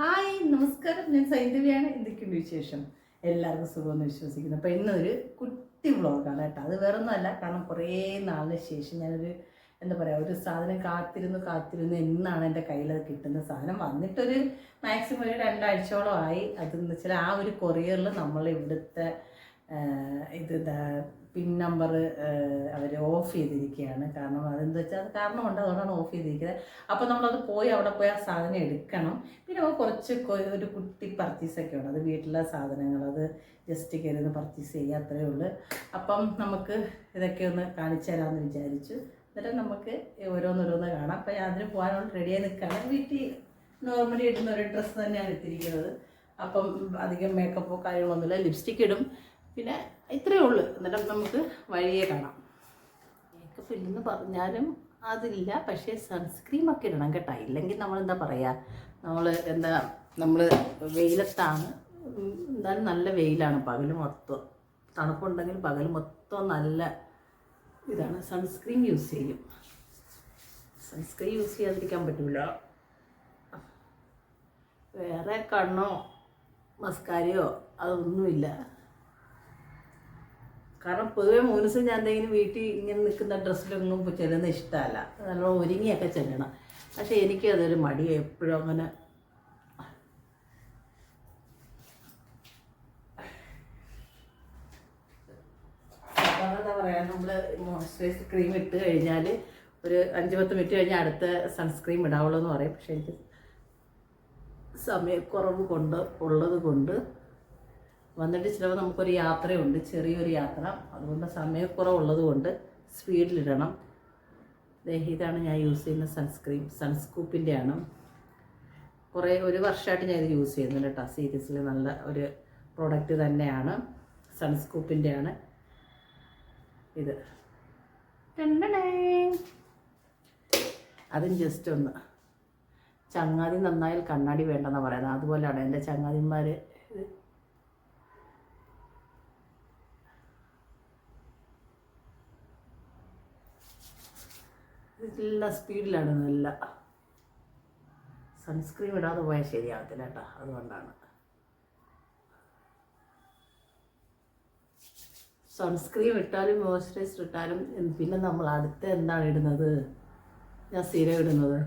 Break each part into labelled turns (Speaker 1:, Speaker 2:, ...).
Speaker 1: Hi നമസ്കാരം. ഞാൻ സൈന്ധവിയാണ് എന്തൊക്കെയുണ്ട് വിശേഷം? എല്ലാവർക്കും സുഖമെന്ന് വിശ്വസിക്കുന്നു. അപ്പോൾ ഇന്നൊരു കുട്ടി വ്ളോഗാണ് കേട്ടോ. അത് വേറെ ഒന്നുമല്ല കാരണം കുറേ നാളിന് ശേഷം ഞാനൊരു എന്താ പറയുക ഒരു സാധനം കാത്തിരുന്നു കാത്തിരുന്നു എന്നാണ് എന്റെ കയ്യിൽ അത് കിട്ടുന്ന സാധനം. വന്നിട്ടൊരു മാക്സിമം ഒരു രണ്ടാഴ്ചയോളം ആയി. അതെന്ന് വെച്ചാൽ ആ ഒരു കൊറിയറിൽ നമ്മൾ ഇവിടുത്തെ ഇത് പിൻ നമ്പർ അവർ ഓഫ് ചെയ്തിരിക്കുകയാണ് കാരണം അതെന്താ വെച്ചാൽ അത് കാരണമുണ്ട്. അതുകൊണ്ടാണ് ഓഫ് ചെയ്തിരിക്കുന്നത്. അപ്പോൾ നമ്മളത് പോയി അവിടെ പോയി ആ സാധനം എടുക്കണം. പിന്നെ നമുക്ക് കുറച്ച് ഒരു കുട്ടി പർച്ചേസൊക്കെ ഉണ്ട്. അത് വീട്ടിലെ സാധനങ്ങൾ. അത് ജസ്റ്റ് കയറി പർച്ചേസ് ചെയ്യുക അത്രയേ ഉള്ളൂ. അപ്പം നമുക്ക് ഇതൊക്കെ ഒന്ന് കാണിച്ചു തരാമെന്ന് വിചാരിച്ചു. എന്നിട്ട് നമുക്ക് ഓരോന്നോരോന്ന് കാണാം. അപ്പം ഞാൻ അതിന് പോകാനുള്ള റെഡിയായി നിൽക്കുകയാണ്. വീട്ടിൽ നോർമലി ഇടുന്ന ഒരു ഡ്രസ്സ് തന്നെയാണ് ഇട്ടിരിക്കുന്നത്. അപ്പം അധികം മേക്കപ്പോ കാര്യങ്ങളൊന്നുമില്ല ലിപ്സ്റ്റിക് ഇടും. പിന്നെ ഇത്രയേ ഉള്ളൂ. എന്നിട്ട് നമുക്ക് വഴിയെ കാണാം. മേക്കപ്പ് ഇല്ലെന്ന് പറഞ്ഞാലും അതില്ല. പക്ഷേ സൺസ്ക്രീം ഒക്കെ ഇടണം കേട്ടോ. ഇല്ലെങ്കിൽ നമ്മൾ എന്താ പറയുക നമ്മൾ എന്താ നമ്മൾ വെയിലത്താണ്. എന്തായാലും നല്ല വെയിലാണ്. പകൽ മൊത്തം തണുപ്പുണ്ടെങ്കിൽ പകൽ മൊത്തം നല്ല ഇതാണ്. സൺസ്ക്രീം യൂസ് ചെയ്യും. സൺസ്ക്രീം യൂസ് ചെയ്യാതിരിക്കാൻ പറ്റില്ല വേറെ കണ്ണോ മസ്കാരയോ അതൊന്നുമില്ല. കാരണം പൊതുവെ മൂന്ന് ഞാൻ എന്തെങ്കിലും വീട്ടിൽ ഇങ്ങനെ നിൽക്കുന്ന ഡ്രസ്സിലൊന്നും ചെല്ലുന്ന ഇഷ്ടമല്ല. നല്ല ഒരുങ്ങിയൊക്കെ ചെല്ലണം. പക്ഷെ എനിക്ക് അതൊരു മടി എപ്പോഴും അങ്ങനെ എന്താ നമ്മൾ മോയ്സ്ചറൈസ് ക്രീം ഇട്ട് കഴിഞ്ഞാൽ ഒരു അഞ്ച് പത്ത് മിനിറ്റ് കഴിഞ്ഞാൽ അടുത്ത സൺസ്ക്രീം ഇടാവുള്ളൂ എന്ന് പറയും. പക്ഷേ എനിക്ക് സമയക്കുറവ് കൊണ്ട് ഉള്ളത് കൊണ്ട് വന്നിട്ട് ചിലപ്പോൾ നമുക്കൊരു യാത്രയുണ്ട് ചെറിയൊരു യാത്ര. അതുകൊണ്ട് സമയക്കുറവുള്ളത് കൊണ്ട് സ്പീഡിലിടണം ഇതാണ് ഞാൻ യൂസ് ചെയ്യുന്ന സൺസ്ക്രീം സൺസ്കൂപ്പിന്റെ ആണ്. കുറേ ഒരു വർഷമായിട്ട് ഞാൻ ഇത് യൂസ് ചെയ്യുന്നുണ്ട് കേട്ടോ. സീരീസിൽ നല്ല ഒരു പ്രോഡക്റ്റ് തന്നെയാണ് സൺസ്കൂപ്പിന്റെ ആണ്. ഇത്. അതും ജസ്റ്റ് ഒന്ന്. ചങ്ങാതി നന്നായാൽ കണ്ണാടി വേണ്ടെന്നാണ് പറയുന്നത്. അതുപോലെയാണ് എന്റെ ചങ്ങാതിമാർ ഇത് നല്ല സ്പീഡിലാണ് നല്ല സൺസ്ക്രീൻ ഇടാതെ പോയാൽ ശരിയാകത്തില്ല കേട്ടോ അതുകൊണ്ടാണ്. സൺസ്ക്രീൻ ഇട്ടാലും മോയ്സ്ചറൈസർ ഇട്ടാലും പിന്നെ നമ്മൾ അടുത്ത എന്താണ് ഇടുന്നത്? ഞാൻ സ്ഥിരം ഇടുന്നത്.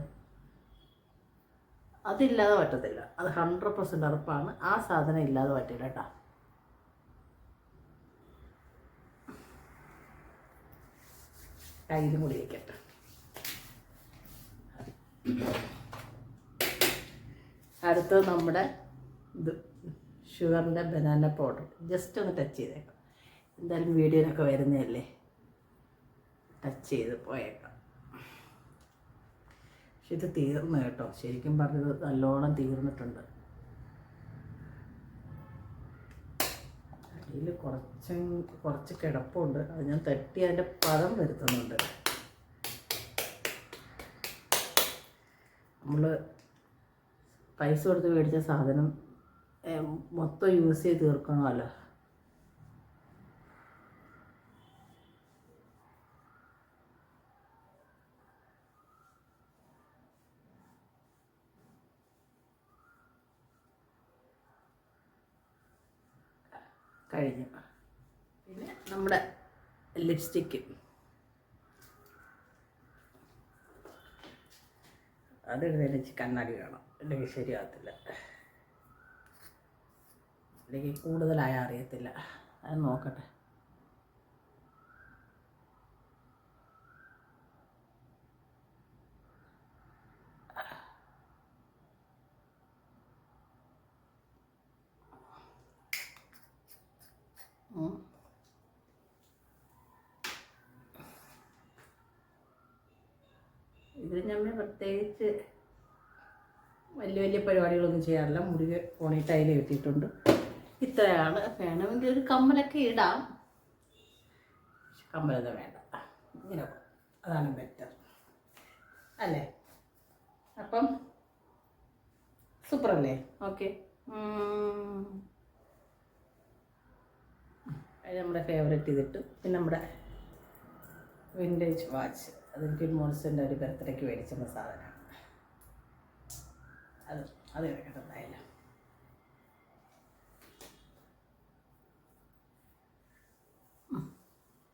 Speaker 1: അതില്ലാതെ പറ്റത്തില്ല. അത് ഹൺഡ്രഡ് പെർസെന്റ് ഉറപ്പാണ്. ആ സാധനം ഇല്ലാതെ പറ്റില്ല കേട്ടോ. കയ്യിൽ മുടി വയ്ക്കട്ടെ അടുത്തത് നമ്മുടെ ഇത് ഷുഗറിന്റെ ബനാന പൗഡർ. ജസ്റ്റ് ഒന്ന് ടച്ച് ചെയ്തേക്കാം. എന്തായാലും വീഡിയോയിലൊക്കെ വരുന്നതല്ലേ? ടച്ച് ചെയ്ത് പോയേക്കാം. പക്ഷെ ഇത് തീർന്നു കേട്ടോ. ശരിക്കും പറഞ്ഞത് നല്ലോണം തീർന്നിട്ടുണ്ട്. അടിയിൽ കുറച്ച് കുറച്ച് കിടപ്പുണ്ട്. അത് ഞാൻ തട്ടി അതിന്റെ പദം വരുത്തുന്നുണ്ട്. നമ്മൾ പൈസ കൊടുത്ത് മേടിച്ച സാധനം മൊത്തം യൂസ് ചെയ്ത് തീർക്കണമല്ലോ. കഴിഞ്ഞു. പിന്നെ നമ്മുടെ ലിപ്സ്റ്റിക്ക് അത് എനിക്ക് കണ്ണാടി വേണം അല്ലെങ്കിൽ ശരിയാകത്തില്ല. അല്ലെങ്കിൽ കൂടുതലായ അറിയത്തില്ല. അത് നോക്കട്ടെ. ഇത് നമ്മൾ പ്രത്യേകിച്ച് വലിയ വലിയ പരിപാടികളൊന്നും ചെയ്യാറില്ല. മുടി പോണി ടൈൽ കിട്ടിയിട്ടുണ്ട്. ഇത്രയാണ്. വേണമെങ്കിൽ ഒരു കമ്മലൊക്കെ ഇടാം. കമ്മലൊന്നും വേണ്ട. ഇങ്ങനെ അതാണ് ബെറ്റർ അല്ലേ? അപ്പം സൂപ്പർ അല്ലേ ഓക്കെ നമ്മുടെ ഫേവറേറ്റ് ഇതിട്ട് പിന്നെ നമ്മുടെ വിന്റേജ് വാച്ച് അതെനിക്ക് മോൻസിന്റെ ഒരു ബർത്ത്ഡേക്ക് മേടിച്ചിരുന്ന സാധനമാണ് അത് അത് കിടക്കട്ടെ എന്തായാലും.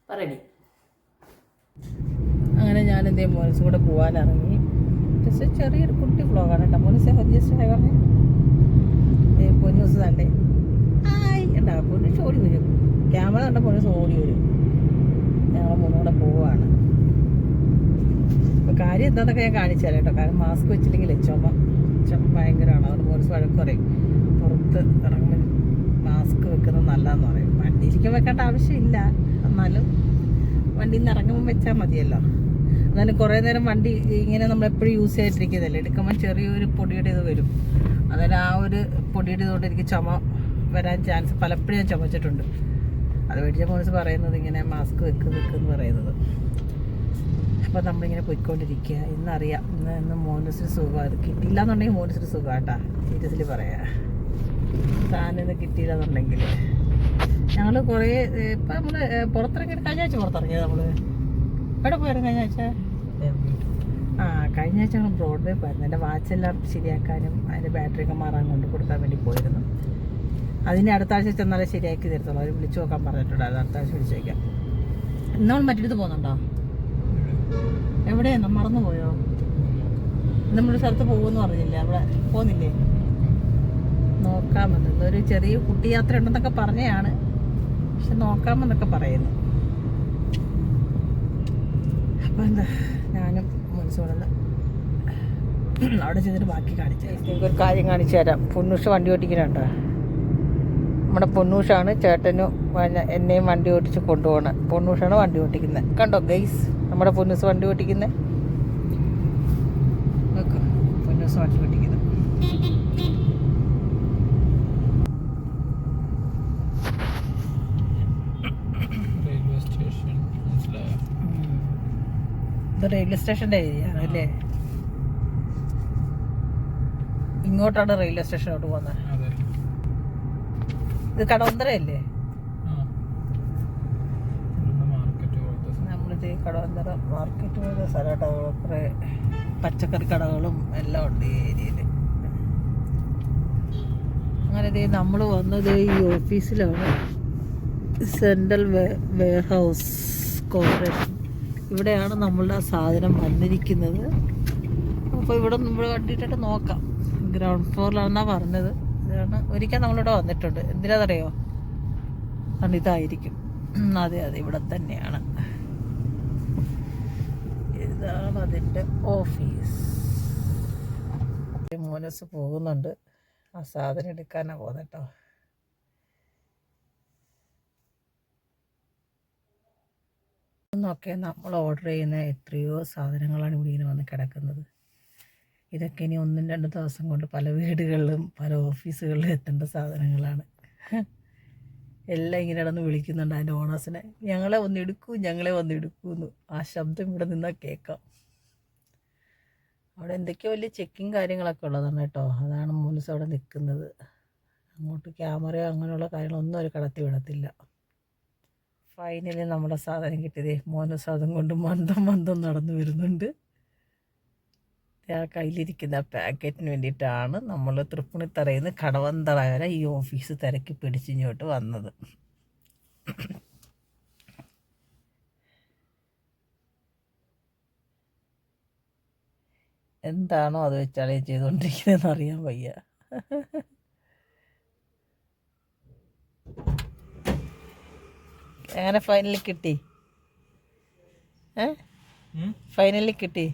Speaker 1: പറയടി. അങ്ങനെ ഞാൻ എന്തേ മോനസ് കൂടെ പോകാനിറങ്ങി ജസ്റ്റ് ചെറിയൊരു കുട്ടി വ്ളോഗാണ് കേട്ടോ. മോനസെ പറഞ്ഞു. ഏ പൊന്നൂസ് തന്നെ ആയി ഉണ്ടാ പൊന്നൂസ് ഓടി വരും. ക്യാമറ കണ്ട പൊന്നൂസ് ഓടി വരും. ഞങ്ങൾ മൂന്നുകൂടെ പോവാണ്. അപ്പോൾ കാര്യം എന്താണെന്നൊക്കെ ഞാൻ കാണിച്ചു തരാം കേട്ടോ. കാരണം മാസ്ക് വെച്ചില്ലെങ്കിൽ ചുമ ചുമ ഭയങ്കരമാണ്. അതുകൊണ്ട് പോലീസ് വഴക്ക് പറയും. പുറത്ത് ഇറങ്ങുമ്പോൾ മാസ്ക് വെക്കുന്നത് നല്ലതെന്ന് പറയും. വണ്ടിയിലേക്ക് വെക്കേണ്ട ആവശ്യമില്ല. എന്നാലും വണ്ടിയിൽ നിന്ന് ഇറങ്ങുമ്പോൾ വെച്ചാൽ മതിയല്ലോ. എന്നാലും കുറേ നേരം വണ്ടി ഇങ്ങനെ നമ്മൾ എപ്പോഴും യൂസ് ചെയ്തിട്ടിരിക്കുന്നതല്ലേ? എടുക്കുമ്പോൾ ചെറിയൊരു പൊടിയുടെ ഇത് വരും. അതായത് ആ ഒരു പൊടിയുടെ ഇതുകൊണ്ട് എനിക്ക് ചുമ വരാൻ ചാൻസ് പലപ്പോഴും ഞാൻ ചുമച്ചിട്ടുണ്ട്. അത് മേടിച്ച പോലീസ് പറയുന്നത് ഇങ്ങനെ മാസ്ക് വെക്ക് വെക്കുന്നു പറയുന്നത്. അപ്പോൾ നമ്മളിങ്ങനെ പോയിക്കൊണ്ടിരിക്കുക ഇന്നറിയാം. ഇന്ന് ഇന്ന് മോനസിന് സുഖം അത് കിട്ടിയില്ല എന്നുണ്ടെങ്കിൽ മോനസിന് സുഖം കേട്ടാ സീരിയസ്ലി പറയാ. താനിന്ന് കിട്ടിയില്ലെന്നുണ്ടെങ്കിൽ. ഞങ്ങൾ കുറേ ഇപ്പം നമ്മൾ പുറത്തിറങ്ങി കഴിഞ്ഞ ആഴ്ച പുറത്തിറങ്ങിയത് നമ്മൾ എവിടെ പോയായിരുന്നു കഴിഞ്ഞ ആഴ്ച? ആ കഴിഞ്ഞ ആഴ്ച ഞങ്ങൾ ബ്രോഡ്വേ പോയിരുന്നു എന്റെ വാച്ചെല്ലാം ശരിയാക്കാനും അതിന്റെ ബാറ്ററി ഒക്കെ മാറാൻ കൊണ്ട് കൊടുക്കാൻ വേണ്ടി പോയിരുന്നു. അതിന് അടുത്ത ആഴ്ച ചെന്നാലേ ശരിയാക്കി തരത്തുള്ളൂ. അവർ വിളിച്ചു നോക്കാൻ പറഞ്ഞിട്ടുണ്ടായിരുന്നു. അടുത്ത ആഴ്ച വിളിച്ചേക്കാം. ഇന്നവൾ മറ്റൊരിടത്ത് പോകുന്നുണ്ടോ? എവിടെയാ മറന്നു പോയോ നമ്മളൊരു സ്ഥലത്ത് പോകുമെന്ന് പറഞ്ഞില്ലേ? അവിടെ പോകുന്നില്ലേ നോക്കാമെന്ന്. ഒരു ചെറിയ കുട്ടിയാത്ര ഉണ്ടെന്നൊക്കെ പറഞ്ഞതാണ് പക്ഷെ നോക്കാമെന്നൊക്കെ പറയുന്നു. അപ്പം എന്താ? ഞാനും മനസ്സോടെ അവിടെ ചെന്നിട്ട് ബാക്കി കാണിച്ചു ഒരു കാര്യം കാണിച്ചു തരാം പൊന്നൂഷ് വണ്ടി ഓട്ടിക്കുന്നുണ്ടോ നമ്മുടെ പൊന്നൂഷാണ് ചേട്ടനും എന്നെയും വണ്ടി ഓട്ടിച്ച് കൊണ്ടുപോകണം പൊന്നൂഷാണ് വണ്ടി ഓട്ടിക്കുന്നത് കണ്ടോ ഗൈസ് നമ്മുടെ പൊന്നൂസ് വണ്ടി ഓട്ടിക്കുന്നത് പൊന്നൂസ് വണ്ടി ഓട്ടിക്കുന്നത് ഇത് റെയിൽവേ സ്റ്റേഷന്റെ ഏരിയ അല്ലേ ഇങ്ങോട്ടാണ് റെയിൽവേ സ്റ്റേഷനോട്ട് പോകുന്നത്. ഇത് കടവന്തരയല്ലേ
Speaker 2: ആ ഇവിടുന്ന് മാർക്കറ്റ് പോലത്തെ സ്ഥലം.
Speaker 1: നമ്മളിത് കടവന്തര മാർക്കറ്റ് പോലെ സ്ഥലമായിട്ട് കുറേ പച്ചക്കറി കടകളും എല്ലാം ഉണ്ട് ഈ ഏരിയയിൽ അങ്ങനെ ദേ നമ്മൾ വന്നത് ഈ ഓഫീസിലാണ്. Central warehouse corporation. ഇവിടെയാണ് നമ്മളുടെ സാധനം വന്നിരിക്കുന്നത്. അപ്പോൾ ഇവിടെ നമ്മൾ കണ്ടിട്ടായിട്ട് നോക്കാം. ഗ്രൗണ്ട് ഫ്ലോറിലാണെന്നാണ് പറഞ്ഞത്. ഇതാണ് ഒരിക്കൽ നമ്മളിവിടെ വന്നിട്ടുണ്ട്. എന്തിനാണെന്നറിയോ കണ്ടിതായിരിക്കും അതെ അതെ ഇവിടെ തന്നെയാണ്. ഇതാണ് അതിന്റെ ഓഫീസ്. മോനസ് പോകുന്നുണ്ട്. ആ സാധനം എടുക്കാനാണ് പോകുന്നത് കേട്ടോ നമ്മൾ ഓർഡർ ചെയ്യുന്ന എത്രയോ സാധനങ്ങളാണ് ഇവിടെ ഇങ്ങനെ വന്ന് കിടക്കുന്നത്. ഇതൊക്കെ ഇനി ഒന്നും രണ്ടും ദിവസം കൊണ്ട് പല വീടുകളിലും പല ഓഫീസുകളിലും എത്തേണ്ട സാധനങ്ങളാണ്. എല്ലാം ഇങ്ങനെ കിടന്ന് വിളിക്കുന്നുണ്ട് അതിന്റെ ഓണേഴ്സിനെ. ഞങ്ങളെ വന്ന് എടുക്കൂ ഞങ്ങളെ വന്ന് എടുക്കൂന്ന് ആ ശബ്ദം ഇവിടെ നിന്നാൽ കേൾക്കാം അവിടെ എന്തൊക്കെയോ വലിയ ചെക്കിങ് കാര്യങ്ങളൊക്കെ ഉള്ളതാണ് കേട്ടോ. അതാണ് മൂലസ് അവിടെ നിൽക്കുന്നത്. അങ്ങോട്ട് ക്യാമറയോ അങ്ങനെയുള്ള കാര്യങ്ങളൊന്നും അവർ കടത്തി വിടത്തില്ല. ഫൈനലി നമ്മുടെ സാധനം കിട്ടിയതേ. മോനസ് കൊണ്ട് മന്ദം മന്ദം നടന്നു വരുന്നുണ്ട്. ആ കയ്യിലിരിക്കുന്ന പാക്കറ്റിന് വേണ്ടിയിട്ടാണ് നമ്മൾ തൃപ്പൂണിത്തറയിൽ നിന്ന് കടവന്തറ വരെ ഈ ഓഫീസ് തിരക്കി പിടിച്ചിങ്ങോട്ട് വന്നത്. എന്താണോ അത് വെച്ചാണ് ചെയ്തുകൊണ്ടിരിക്കുന്നതെന്ന് അറിയാൻ വയ്യ. അങ്ങനെ ഫൈനലി കിട്ടി? ഏ?
Speaker 2: ഫൈനലിൽ
Speaker 1: ഫൈനലി കിട്ടി.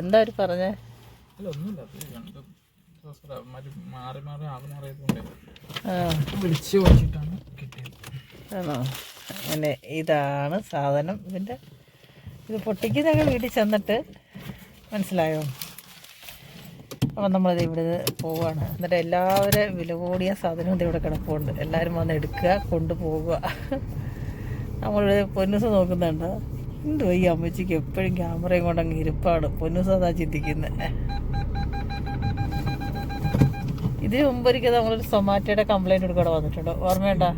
Speaker 1: എന്താ അവർ പറഞ്ഞേ?
Speaker 2: അല്ല ഒന്നുമില്ല. മാറി മാറി ആൾ മാറിയതുകൊണ്ട് വിളിച്ചു കിട്ടിയത്.
Speaker 1: ആണോ? അങ്ങനെ ഇതാണ് സാധനം. ഇതിന്റെ ഇത് പൊട്ടിക്കുന്നൊക്കെ വീട്ടിൽ ചെന്നിട്ട് മനസ്സിലായോ? അപ്പം നമ്മളിത് ഇവിടെ പോവുകയാണ് എന്നിട്ട് എല്ലാവരും വില കൂടിയ സാധനവും ഇത് ഇവിടെ കിടപ്പുണ്ട്. എല്ലാവരും വന്ന് എടുക്കുക കൊണ്ടുപോകുക നമ്മളിവിടെ പൊന്നുസ് നോക്കുന്നുണ്ട്. എന്തോ ഈ അമ്മച്ചിക്ക് എപ്പോഴും ക്യാമറയും കൊണ്ട് അങ്ങ് ഇരിപ്പാണ്? പൊന്നു സാധാ ചിന്തിക്കുന്നത് ഇതിന് മുമ്പൊരിക്കൽ നമ്മളൊരു സൊമാറ്റോയുടെ കംപ്ലൈന്റ് കൊടുക്കാൻ വന്നിട്ടുണ്ടോ. ഓർമ്മയുണ്ടോ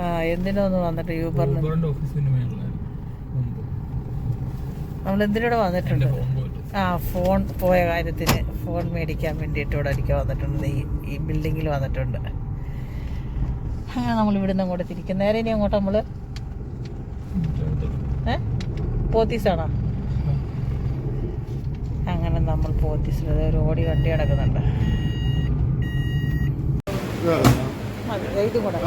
Speaker 1: ആ എന്തിനൊന്ന് വന്നിട്ട് യൂബറിന് നമ്മൾ എന്തിനൂടെ വന്നിട്ടുണ്ട്? ആ ഫോൺ പോയ കാര്യത്തിന് ഫോൺ മേടിക്കാൻ വേണ്ടിയിട്ട് ഇവിടെ ഒരിക്കൽ വന്നിട്ടുണ്ട്. ഈ ഈ ബിൽഡിങ്ങിൽ വന്നിട്ടുണ്ട്. അങ്ങനെ നമ്മൾ ഇവിടുന്ന് അങ്ങോട്ട് തിരിക്കും. നേരെ ഇനി അങ്ങോട്ട് നമ്മൾ ഏ? പോത്തീസാണോ? അങ്ങനെ നമ്മൾ പോത്തീസിൽ ഒരു ഓടി കട്ടി കിടക്കുന്നുണ്ട് ഇതും കൂടെ.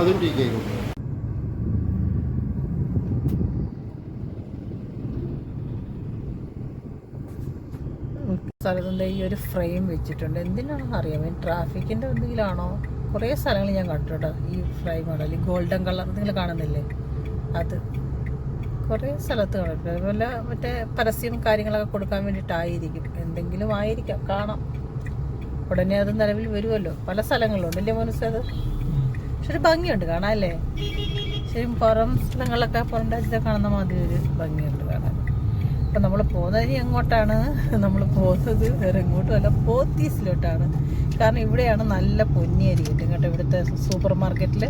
Speaker 1: ഈ ഒരു ഫ്രെയിം വെച്ചിട്ടുണ്ട്. എന്തിനാണെന്ന് അറിയാം ഈ ട്രാഫിക്കിന്റെ എന്തെങ്കിലാണോ? കുറേ സ്ഥലങ്ങൾ ഞാൻ കണ്ടിട്ടുണ്ട്. ഈ ഫ്രെയിം ആണല്ലോ ഗോൾഡൻ കളർ? നിങ്ങൾ കാണുന്നില്ലേ? അത്. കുറേ സ്ഥലത്ത് കണ്ടിട്ടുണ്ട്. അതുപോലെ മറ്റേ പരസ്യം കാര്യങ്ങളൊക്കെ കൊടുക്കാൻ വേണ്ടിയിട്ടായിരിക്കും. എന്തെങ്കിലും ആയിരിക്കാം. കാണാം. ഉടനെ അത് നിലവിൽ വരുമല്ലോ. പല സ്ഥലങ്ങളിലുണ്ട് അല്ലേ മനസ്സ് അത്? പക്ഷെ ഒരു ഭംഗിയുണ്ട്. കാണാല്ലേ? ശരി പുറം സ്ഥലങ്ങളിലൊക്കെ പുറം രാജ്യത്തെ കാണുന്ന മാതിരി ഒരു ഭംഗിയുണ്ട് കാണാൻ. അപ്പം നമ്മൾ പോകുന്നത് എങ്ങോട്ടാണ്? നമ്മൾ പോകുന്നത് വേറെ എങ്ങോട്ടും അല്ല. പോത്തീസിലോട്ടാണ്. കാരണം ഇവിടെയാണ് നല്ല പൊന്നിയരി. കിട്ടും കേട്ടോ ഇവിടുത്തെ സൂപ്പർ മാർക്കറ്റിൽ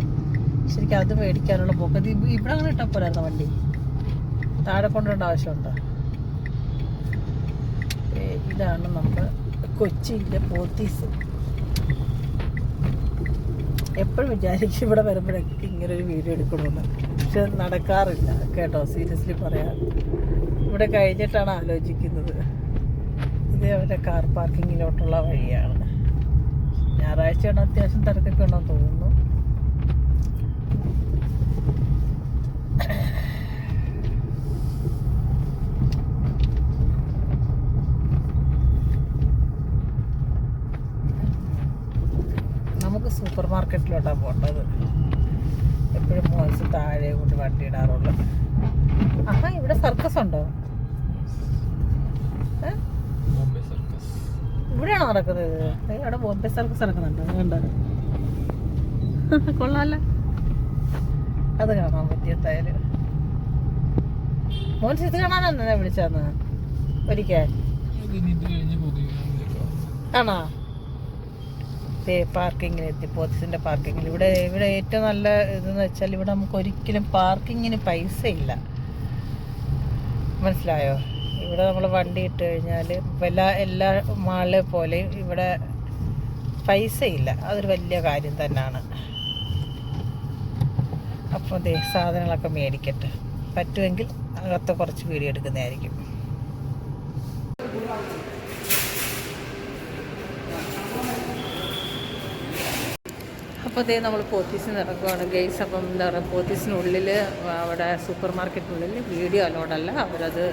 Speaker 1: ശരിക്കും അത് മേടിക്കാനുള്ള പോക്കത് ഇവ- ഇവിടെ അങ്ങനെ ഇട്ടാൽ പോരായിരുന്നു വണ്ടി? താഴെ കൊണ്ടുവരേണ്ട ആവശ്യമുണ്ടോ? ഇതാണ് നമ്മൾ കൊച്ചിയിലെ പോത്തീസ്. എപ്പോഴും വിചാരിക്കും ഇവിടെ വരുമ്പോഴൊക്കെ ഇങ്ങനെ ഒരു വീഡിയോ എടുക്കണമെന്ന്. പക്ഷെ നടക്കാറില്ല കേട്ടോ സീരിയസ്ലി പറയാം. ഇവിടെ കഴിഞ്ഞിട്ടാണ് ആലോചിക്കുന്നത്. ഇത് അവരുടെ കാർ പാർക്കിങ്ങിലോട്ടുള്ള വഴിയാണ്. ഞായറാഴ്ചയാണ് അത്യാവശ്യം തിരക്കൊക്കെ ഉണ്ടെന്ന് തോന്നുന്നു നമുക്ക് സൂപ്പർ മാർക്കറ്റിലോട്ടാണ് പോകേണ്ടത് എപ്പോഴും മോൻസ് താഴെ കൊണ്ട് വണ്ടി ഇടാറുള്ളു. ആഹാ ഇവിടെ സർക്കസ് ഉണ്ടോ? ഇവിടെയാണോ നടക്കുന്നത്? ഇവിടെ അവിടെ ബോംബെ സർക്കസ് നടക്കുന്നുണ്ട്. കണ്ടോ? കൊള്ളാല്ല. അത് കാണാൻ പറ്റിയ എന്തായാലും മോൻസ് ഇത് കാണാനാണ് എന്നെ വിളിച്ചന്ന് ഒരിക്കൽ.
Speaker 2: കഴിഞ്ഞ് പുതിയ
Speaker 1: ആണോ? പാർക്കിങ്ങിൽ എത്തി പോത്തീസിന്റെ പാർക്കിങ്ങിൽ ഇവിടെ ഇവിടെ ഏറ്റവും നല്ല ഇതെന്ന് വെച്ചാൽ ഇവിടെ നമുക്ക് ഒരിക്കലും പാർക്കിങ്ങിന് പൈസ ഇല്ല മനസ്സിലായോ? ഇവിടെ നമ്മൾ വണ്ടി ഇട്ട് കഴിഞ്ഞാൽ എല്ലാ എല്ലാ മാളിലെ പോലെയും ഇവിടെ പൈസ ഇല്ല അതൊരു വലിയ കാര്യം തന്നെയാണ് അപ്പോൾ ദേ സാധനങ്ങളൊക്കെ മേടിക്കട്ടെ. പറ്റുമെങ്കിൽ അകത്ത് കുറച്ച് വീഡിയോ എടുക്കുന്നതായിരിക്കും. അപ്പോൾ ഇതേ നമ്മൾ പോത്തീസിന് ഇറക്കുവാണ് ഗെയ്സ് അപ്പം എന്താ പറയുക പോത്തീസിനുള്ളിൽ അവിടെ സൂപ്പർ മാർക്കറ്റിനുള്ളിൽ വീഡിയോ അലോഡല്ല. അവരത്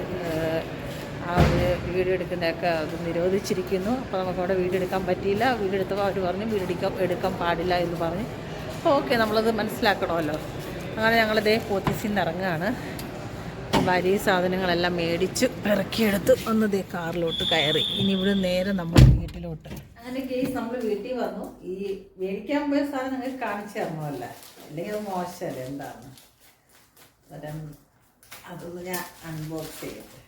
Speaker 1: ആ ഒരു വീഡിയോ എടുക്കുന്നതൊക്കെ അത് നിരോധിച്ചിരിക്കുന്നു. അപ്പോൾ നമുക്ക് അവിടെ വീഡിയോ എടുക്കാൻ പറ്റിയില്ല. വീഡിയോ എടുത്തപ്പോൾ അവർ പറഞ്ഞു വീഡിയോ എടുക്കാൻ എടുക്കാൻ പാടില്ല എന്ന് പറഞ്ഞ്. അപ്പോൾ ഓക്കെ നമ്മളത് മനസ്സിലാക്കണമല്ലോ. അങ്ങനെ ഞങ്ങളിതേ പോത്തീസിൽ നിന്ന് ഇറങ്ങുകയാണ്. വരി സാധനങ്ങളെല്ലാം മേടിച്ച് പിറക്കിയെടുത്ത് ഒന്ന് ദേ കാറിലോട്ട് കയറി. ഇനി ഇവിടെ നേരെ നമ്മുടെ വീട്ടിലോട്ട്. അങ്ങനെ കേസ് നമ്മൾ വീട്ടിൽ വന്നു. ഈ മേടിക്കാൻ പോയ സാധനം നിങ്ങൾക്ക് കാണിച്ചു തന്നല്ല അല്ലെങ്കിൽ അത് മോശമല്ലേ? എന്താണ്? അന്നേരം അതൊന്ന് ഞാൻ അൺബോക്സ് ചെയ്യട്ടെ.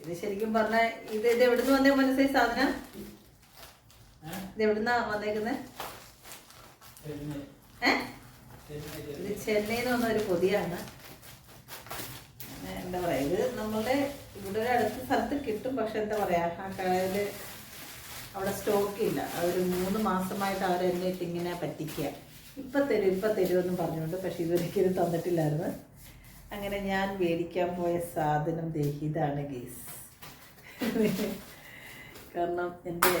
Speaker 1: ഇത് ശരിക്കും പറഞ്ഞാൽ ഇത് ഇത് എവിടുന്ന് വന്നേ മനസ്സിലായി സാധനം? ഇത് എവിടുന്നാ വന്നേക്കുന്നത് ഏ? ഇത് ചെന്നൈയിൽ നിന്ന് വന്ന ഒരു പൊതിയാണ് എന്താ പറയാ ഇത് നമ്മളുടെ ഇവിടെ അടുത്ത സ്ഥലത്ത് കിട്ടും പക്ഷെ എന്താ പറയാ ആ കടയിൽ അവിടെ സ്റ്റോക്ക് ഇല്ല. ഒരു മൂന്ന് മാസമായിട്ട് അവർ ഇട്ട് ഇങ്ങനെ പറ്റിക്കുക. ഇപ്പം തരും ഇപ്പം എന്ന് പറഞ്ഞുകൊണ്ട് പക്ഷെ ഇതൊരിക്കലും തന്നിട്ടില്ലായിരുന്നു. അങ്ങനെ ഞാൻ മേടിക്കാൻ പോയ സാധനം ദഹിതാണ് ഗീസ് കാരണം എന്റെ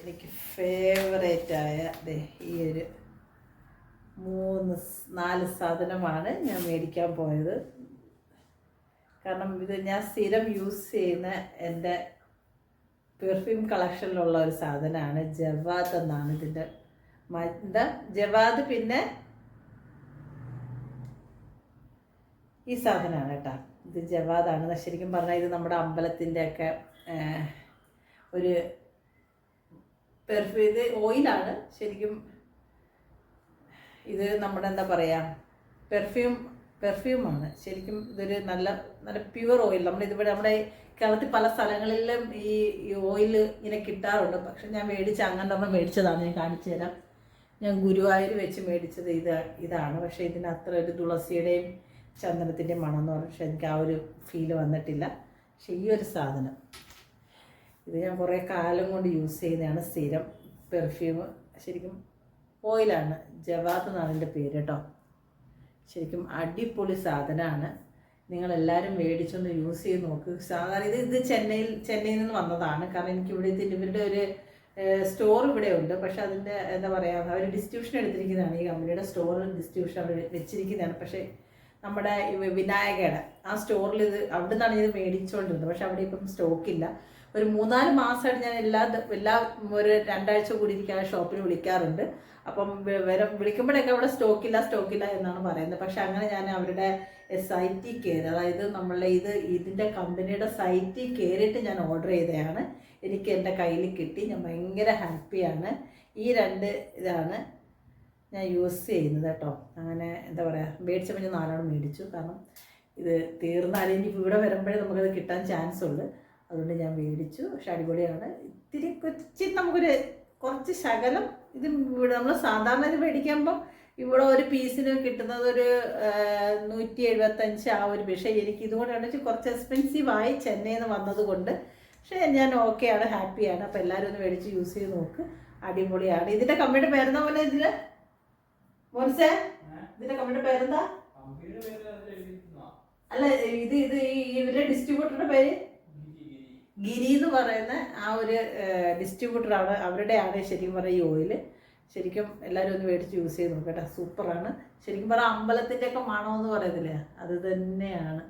Speaker 1: എനിക്ക് ആയ ഈ ഒരു മൂന്ന് നാല് സാധനമാണ് ഞാൻ മേടിക്കാൻ പോയത്. കാരണം ഇത് ഞാൻ സ്ഥിരം യൂസ് ചെയ്യുന്ന എന്റെ പെർഫ്യൂം കളക്ഷനിലുള്ള ഒരു സാധനമാണ് ജവാദ് എന്നാണ് ഇതിന്റെ എന്താ? ജവാദ് പിന്നെ ഈ സാധനമാണ് കേട്ടോ. ഇത് ജവാദാണ് ശരിക്കും പറഞ്ഞാൽ ഇത് നമ്മുടെ അമ്പലത്തിന്റെ ഒക്കെ ഒരു പെർഫ്യൂം ഇത് ഓയിലാണ്. ശരിക്കും ഇത് നമ്മുടെ എന്താ പറയുക പെർഫ്യൂം പെർഫ്യൂമാണ്. ശരിക്കും ഇതൊരു നല്ല നല്ല പ്യുവർ ഓയിൽ നമ്മൾ ഇതിവിടെ നമ്മുടെ കേരളത്തിൽ പല സ്ഥലങ്ങളിലും ഈ ഓയിൽ ഇങ്ങനെ കിട്ടാറുണ്ട്. പക്ഷെ ഞാൻ മേടിച്ച അങ്ങനെ നമ്മൾ മേടിച്ചതാണ്. ഞാൻ കാണിച്ചു തരാം. ഞാൻ ഗുരുവായൂർ വെച്ച് മേടിച്ചത് ഇത് ഇതാണ്. പക്ഷേ ഇതിന് അത്ര ഒരു തുളസിയുടെയും ചന്ദനത്തിന്റെയും മണം എന്ന് പറഞ്ഞു പക്ഷെ എനിക്ക് ആ ഒരു ഫീൽ വന്നിട്ടില്ല. പക്ഷെ ഈ ഒരു സാധനം ഇത് ഞാൻ കുറേ കാലം കൊണ്ട് യൂസ് ചെയ്യുന്നതാണ് സ്ഥിരം പെർഫ്യൂം ശരിക്കും ഓയിലാണ് ജവാദ് എന്നാണ് എന്റെ പേര് കേട്ടോ. ശരിക്കും അടിപൊളി സാധനമാണ്. നിങ്ങളെല്ലാവരും മേടിച്ചൊന്ന് യൂസ് ചെയ്ത് നോക്ക്. സാധാരണ ഇത് ഇത് ചെന്നൈയിൽ ചെന്നൈയിൽ നിന്ന് വന്നതാണ്. കാരണം എനിക്ക് ഇവിടെ ഇതിന്റെ ഇവരുടെ ഒരു സ്റ്റോർ ഇവിടെ ഉണ്ട്. പക്ഷെ അതിന്റെ എന്താ പറയുക അവർ ഡിസ്ട്രിബ്യൂഷൻ എടുത്തിരിക്കുന്നതാണ്. ഈ കമ്പനിയുടെ സ്റ്റോർ ഡിസ്ട്രിബ്യൂഷൻ അവർ വെച്ചിരിക്കുന്നതാണ്. പക്ഷേ നമ്മുടെ വിനായകയുടെ ആ സ്റ്റോറിൽ ഇത് അവിടെ നിന്നാണ് ഇത് മേടിച്ചുകൊണ്ടിരുന്നത് പക്ഷെ അവിടെ ഇപ്പം സ്റ്റോക്കില്ല ഒരു മൂന്നാൽ മാസമായിട്ട് ഞാൻ എല്ലാ എല്ലാ ഒരു രണ്ടാഴ്ച കൂടി ഇരിക്കാൻ ഷോപ്പിൽ വിളിക്കാറുണ്ട്. അപ്പം വര വിളിക്കുമ്പോഴൊക്കെ അവിടെ സ്റ്റോക്കില്ല സ്റ്റോക്കില്ല എന്നാണ് പറയുന്നത്. പക്ഷെ അങ്ങനെ ഞാൻ അവരുടെ സൈറ്റിൽ കയറി അതായത് നമ്മളുടെ ഇത് ഇതിന്റെ കമ്പനിയുടെ സൈറ്റിൽ കയറിയിട്ട് ഞാൻ ഓർഡർ ചെയ്തതാണ്. എനിക്ക് എന്റെ കയ്യിൽ കിട്ടി. ഞാൻ ഭയങ്കര ഹാപ്പിയാണ്. ഈ രണ്ട് ഇതാണ് ഞാൻ യൂസ് ചെയ്യുന്നത് കേട്ടോ. അങ്ങനെ എന്താ പറയുക മേടിച്ചപ്പോൾ ഞാൻ നാലെണ്ണം മേടിച്ചു. കാരണം ഇത് തീർന്നാലും ഇനി ഇവിടെ വരുമ്പോഴേ നമുക്കത് കിട്ടാൻ ചാൻസ് ഉള്ളു അതുകൊണ്ട് ഞാൻ മേടിച്ചു. പക്ഷെ അടിപൊളിയാണ്. ഇത്തിരി കൊച്ചി നമുക്കൊരു കുറച്ച് ശകലം ഇത് ഇവിടെ നമ്മൾ സാധാരണ ഇത് മേടിക്കുമ്പം ഇവിടെ ഒരു പീസിന് കിട്ടുന്നത് ഒരു നൂറ്റി എഴുപത്തഞ്ച് ആ ഒരു പക്ഷേ എനിക്ക് ഇതുകൊണ്ടാണ് വെച്ചാൽ കുറച്ച് എക്സ്പെൻസീവായി ചെന്നൈയിൽ നിന്ന് വന്നതുകൊണ്ട്. പക്ഷേ ഞാൻ ഓക്കെയാണ് ഹാപ്പിയാണ്. അപ്പോൾ എല്ലാവരും ഒന്ന് മേടിച്ച് യൂസ് ചെയ്ത് നോക്ക്. അടിപൊളിയാണ്. ഇതിന്റെ കമ്പനിയുടെ പേരെന്താ പോലെ ഇതിൽ മോൻസേ ഇതിന്റെ കമ്പനിയുടെ പേരെന്താ? അല്ല ഇത് ഇത് ഈ ഇവരുടെ ഡിസ്ട്രിബ്യൂട്ടറുടെ പേര്? ഗിരി എന്ന് പറയുന്ന ആ ഒരു ഡിസ്ട്രിബ്യൂട്ടറാണ് അവരുടെയാണ് ശരിക്കും പറഞ്ഞാൽ ഈ ഓയിൽ ശരിക്കും എല്ലാവരും ഒന്ന് മേടിച്ച് യൂസ് ചെയ്ത് നോക്കട്ടെ സൂപ്പറാണ്. ശരിക്കും പറഞ്ഞാൽ അമ്പലത്തിന്റെ ഒക്കെ മണമെന്ന് പറയത്തില്ലേ? അത് തന്നെയാണ്.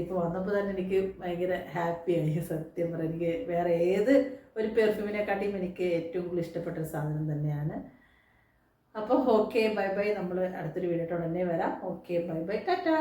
Speaker 1: ഇപ്പോൾ വന്നപ്പോൾ തന്നെ എനിക്ക് ഭയങ്കര ഹാപ്പിയായി സത്യം പറയാം എനിക്ക് വേറെ ഏത് ഒരു പെർഫ്യൂമിനെക്കാട്ടിയും എനിക്ക് ഏറ്റവും കൂടുതൽ ഇഷ്ടപ്പെട്ട ഒരു സാധനം തന്നെയാണ്. അപ്പോൾ ഓക്കെ ബൈ ബൈ നമ്മൾ അടുത്തൊരു വീഡിയോട്ടോടെ ഉടനെ വരാം. Okay bye bye tata.